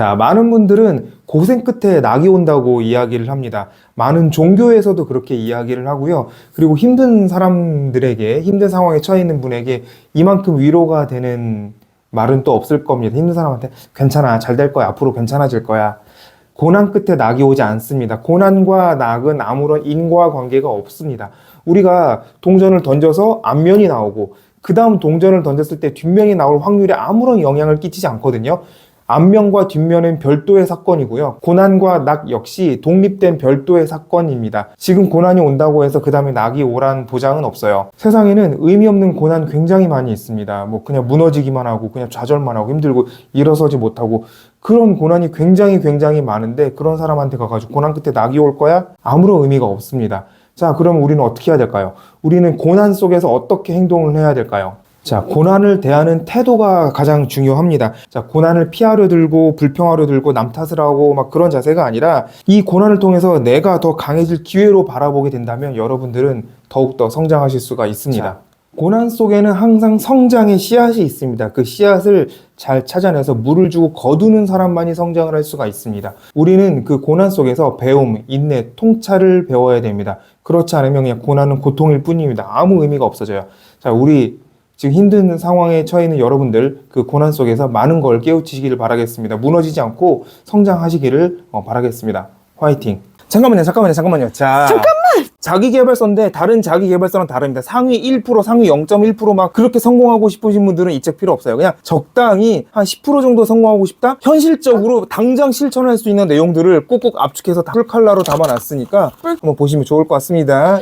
자, 많은 분들은 고생 끝에 낙이 온다고 이야기를 합니다. 많은 종교에서도 그렇게 이야기를 하고요. 그리고 힘든 사람들에게, 힘든 상황에 처해 있는 분에게 이만큼 위로가 되는 말은 또 없을 겁니다. 힘든 사람한테 괜찮아, 잘 될 거야, 앞으로 괜찮아질 거야. 고난 끝에 낙이 오지 않습니다. 고난과 낙은 아무런 인과 관계가 없습니다. 우리가 동전을 던져서 앞면이 나오고 그 다음 동전을 던졌을 때 뒷면이 나올 확률에 아무런 영향을 끼치지 않거든요. 앞면과 뒷면은 별도의 사건이고요. 고난과 낙 역시 독립된 별도의 사건입니다. 지금 고난이 온다고 해서 그 다음에 낙이 오란 보장은 없어요. 세상에는 의미 없는 고난 굉장히 많이 있습니다. 뭐 그냥 무너지기만 하고 그냥 좌절만 하고 힘들고 일어서지 못하고 그런 고난이 굉장히 굉장히 많은데 그런 사람한테 가가지고 고난 끝에 낙이 올 거야? 아무런 의미가 없습니다. 자, 그럼 우리는 어떻게 해야 될까요? 우리는 고난 속에서 어떻게 행동을 해야 될까요? 자, 고난을 대하는 태도가 가장 중요합니다. 자, 고난을 피하려 들고, 불평하려 들고, 남 탓을 하고, 막 그런 자세가 아니라, 이 고난을 통해서 내가 더 강해질 기회로 바라보게 된다면 여러분들은 더욱더 성장하실 수가 있습니다. 고난 속에는 항상 성장의 씨앗이 있습니다. 그 씨앗을 잘 찾아내서 물을 주고 거두는 사람만이 성장을 할 수가 있습니다. 우리는 그 고난 속에서 배움, 인내, 통찰을 배워야 됩니다. 그렇지 않으면 그냥 고난은 고통일 뿐입니다. 아무 의미가 없어져요. 자, 우리 지금 힘든 상황에 처해 있는 여러분들 그 고난 속에서 많은 걸 깨우치시기를 바라겠습니다. 무너지지 않고 성장하시기를 어, 바라겠습니다. 화이팅. 잠깐만요, 잠깐만요, 잠깐만요. 자, 잠깐만. 자기 개발서인데 다른 자기 개발서랑 다릅니다. 상위 1%, 상위 0.1%막 그렇게 성공하고 싶으신 분들은 이 책 필요 없어요. 그냥 적당히 한 10% 정도 성공하고 싶다? 현실적으로 당장 실천할 수 있는 내용들을 꾹꾹 압축해서 풀칼라로 담아놨으니까 한번 보시면 좋을 것 같습니다.